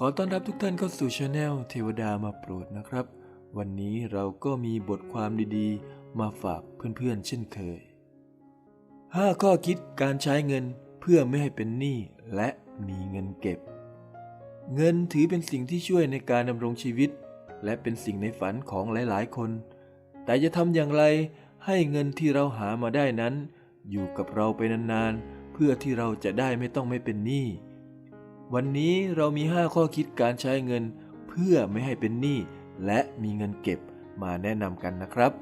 ขอต้อนรับทุกท่านเข้าสู่ช anel เทวดามาโปรดนะครับ วันนี้เราก็มีบทความดีๆ มาฝากเพื่อนๆ เช่นเคย 5 ข้อคิดการใช้เงินเพื่อไม่ให้เป็นหนี้และมีเงินเก็บ เงินถือเป็นสิ่งที่ช่วยในการดำรงชีวิต และเป็นสิ่งในฝันของหลายๆ คน แต่จะทำอย่างไรให้เงินที่เราหามาได้นั้น อยู่กับเราไปนานๆ เพื่อที่เราจะได้ไม่ต้องไม่เป็นหนี้ วันนี้เรามี 5 ข้อคิดการใช้เงิน เพื่อไม่ให้เป็นหนี้และมีเงินเก็บมาแนะนำกันนะครับ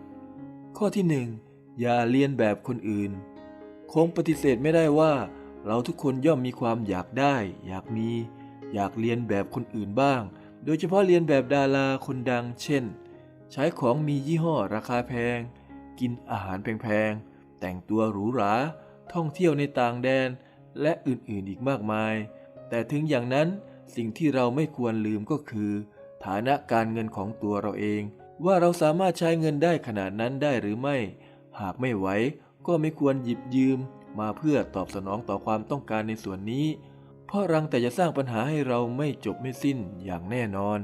ข้อที่ 1 อย่าเลียนแบบคนอื่น คงปฏิเสธไม่ได้ว่า เราทุกคนย่อมมีความอยากได้ อยากมี อยากเรียนแบบคนอื่นบ้าง โดยเฉพาะเรียนแบบดาราคนดัง เช่น ใช้ของมียี่ห้อราคาแพง กินอาหารแพงๆแต่งตัวหรูหราท่องเที่ยวในต่างแดนและอื่นๆอีกมากมาย แต่ถึงอย่างนั้นสิ่งที่เราไม่ควรลืมก็คือ ฐานะการเงินของตัวเราเอง ว่าเราสามารถใช้เงินได้ขนาดนั้นได้หรือไม่ หากไม่ไหวก็ไม่ควรหยิบยืม มาเพื่อตอบสนองต่อความต้องการในส่วนนี้ เพราะรังแต่จะสร้างปัญหาให้เราไม่จบไม่สิ้นอย่างแน่นอน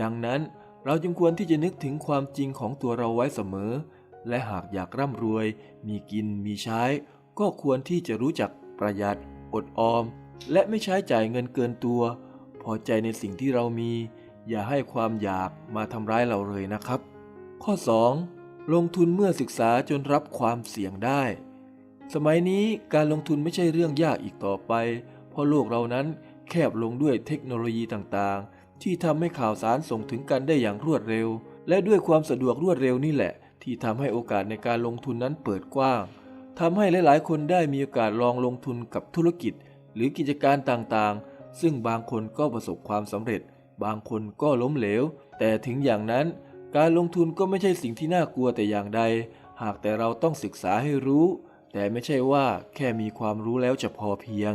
ดังนั้นเราจึงควรที่จะนึกถึงความจริงของตัวเราไว้เสมอ และหากอยากร่ำรวย มีกินมีใช้ ก็ควรที่จะรู้จักประหยัด อดออม และไม่ใช้จ่ายเงินเกินตัว พอใจในสิ่งที่เรามี อย่าให้ความอยากมาทำร้ายเราเลยนะครับ ข้อ 2. ลงทุนเมื่อศึกษาจนรับความเสี่ยงได้ สมัยนี้การลงทุนไม่ใช่เรื่องยากอีกต่อไป เพราะโลกเรานั้นแคบลงด้วยเทคโนโลยีต่างๆ ที่ทำให้ข่าวสารส่งถึงกันได้อย่างรวดเร็ว และด้วยความสะดวกรวดเร็วนี่แหละ ที่ทำให้โอกาสในการลงทุนนั้นเปิดกว้างทำให้หลายๆ คนได้มีโอกาสลองลงทุนกับธุรกิจ หรือกิจการต่างๆ ซึ่งบางคนก็ประสบความสำเร็จ บางคนก็ล้มเหลว แต่ถึงอย่างนั้น การลงทุนก็ไม่ใช่สิ่งที่น่ากลัวแต่อย่างใด หากแต่เราต้องศึกษาให้รู้ แต่ไม่ใช่ว่าแค่มีความรู้แล้วจะพอเพียง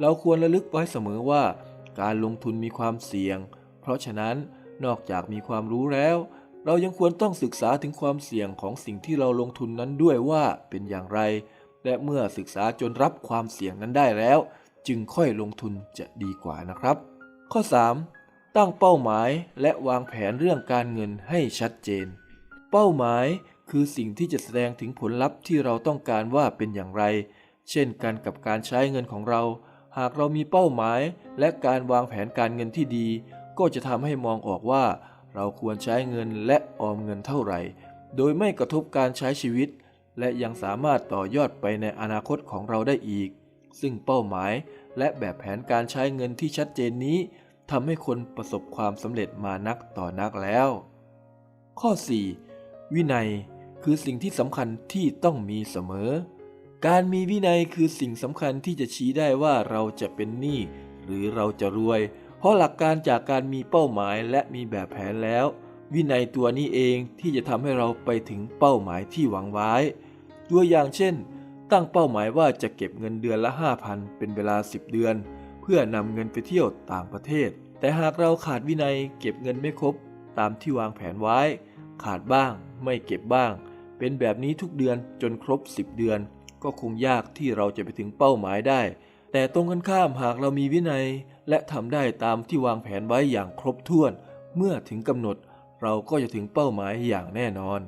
เราควรระลึกไว้เสมอว่า การลงทุนมีความเสี่ยง เพราะฉะนั้นนอกจากมีความรู้แล้ว เรายังควรต้องศึกษาถึงความเสี่ยงของสิ่งที่เราลงทุนนั้นด้วยว่าเป็นอย่างไร และเมื่อศึกษาจนรับความเสี่ยงนั้นได้แล้ว จึงค่อยลงทุนจะดีกว่านะครับ ข้อ 3. ตั้งเป้าหมายและวางแผนเรื่องการเงินให้ชัดเจน เป้าหมายคือสิ่งที่จะแสดงถึงผลลัพธ์ที่เราต้องการว่าเป็นอย่างไร เช่นกันกับการใช้เงินของเรา หากเรามีเป้าหมายและการวางแผนการเงินที่ดี ก็จะทำให้มองออกว่า เราควรใช้เงินและออมเงินเท่าไหร่ โดยไม่กระทบการใช้ชีวิต และยังสามารถต่อยอดไปในอนาคตของเราได้อีก ซึ่งเป้าหมายและแบบแผนการใช้เงินที่ชัดเจนนี้ทำให้คนประสบความสำเร็จมานักต่อนักแล้ว ข้อ 4. วินัยคือสิ่งที่สำคัญที่ต้องมีเสมอ การมีวินัยคือสิ่งสำคัญที่จะชี้ได้ว่าเราจะเป็นหนี้หรือเราจะรวย เพราะหลักการจากการมีเป้าหมายและมีแบบแผนแล้ว วินัยตัวนี้เองที่จะทำให้เราไปถึงเป้าหมายที่หวังไว้ ตัวอย่างเช่น ตั้งเป้าหมายว่าจะเก็บเงินเดือนละ 5,000 เป็นเวลา 10 เดือน เพื่อนำเงินไปเที่ยวต่างประเทศ แต่หากเราขาดวินัยเก็บเงินไม่ครบ ตามที่วางแผนไว้ ขาดบ้าง ไม่เก็บบ้าง เป็นแบบนี้ทุกเดือนจนครบ 10 เดือน ก็คงยากที่เราจะไปถึงเป้าหมายได้ แต่ตรงกันข้ามหากเรามีวินัย และทำได้ตามที่วางแผนไว้อย่างครบถ้วน เมื่อถึงกำหนด เราก็จะถึงเป้าหมายอย่างแน่นอน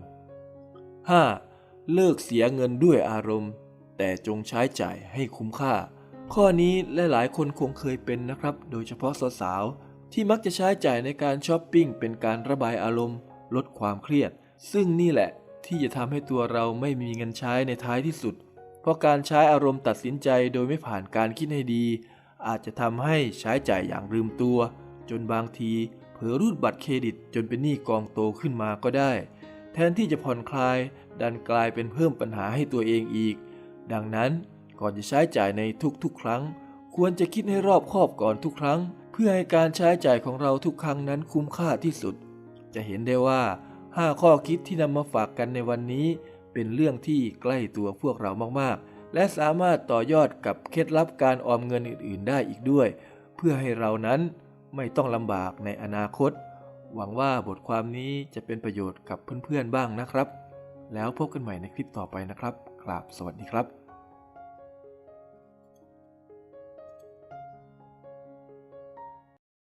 5. เลิกเสียเงินด้วยอารมณ์ แต่จงใช้จ่ายให้คุ้มค่า ข้อนี้ลหลายคนคงเคยเป็นนะครับ โดยเฉพาะสาวๆที่มักจะใช้จ่ายในการช้อปปิ้งเป็นการระบายอารมณ์ ลดความเครียด ซึ่งนี่แหละที่จะทำให้ตัวเราไม่มีเงินใช้ในท้ายที่สุด เพราะการใช้อารมณ์ตัดสินใจโดยไม่ผ่านการคิดให้ดี อาจจะทำให้ใช้จ่ายอย่างลืมตัว จนบางทีเผลอรูดบัตรเครดิตจนเป็นหนี้กองโตขึ้นมาก็ได้ แทนที่จะผ่อนคลาย ดันกลายเป็นเพิ่มปัญหาให้ตัวเองอีก ดังนั้นก่อนจะใช้จ่ายในทุกๆ ครั้ง ควรจะคิดให้รอบคอบก่อนทุกครั้ง เพื่อให้การใช้จ่ายของเราทุกครั้งนั้นคุ้มค่าที่สุด จะเห็นได้ว่า 5 ข้อคิดที่นำมาฝากกันในวันนี้ เป็นเรื่องที่ใกล้ตัวพวกเรามากๆ และสามารถต่อยอดกับเคล็ดลับการออมเงินอื่น ๆ ได้อีกด้วย เพื่อให้เรานั้นไม่ต้องลำบากในอนาคต หวังว่าบทความนี้จะเป็นประโยชน์กับเพื่อนๆบ้างนะครับ แล้วพบกันใหม่ในคลิปต่อไปนะครับกราบสวัสดีครับ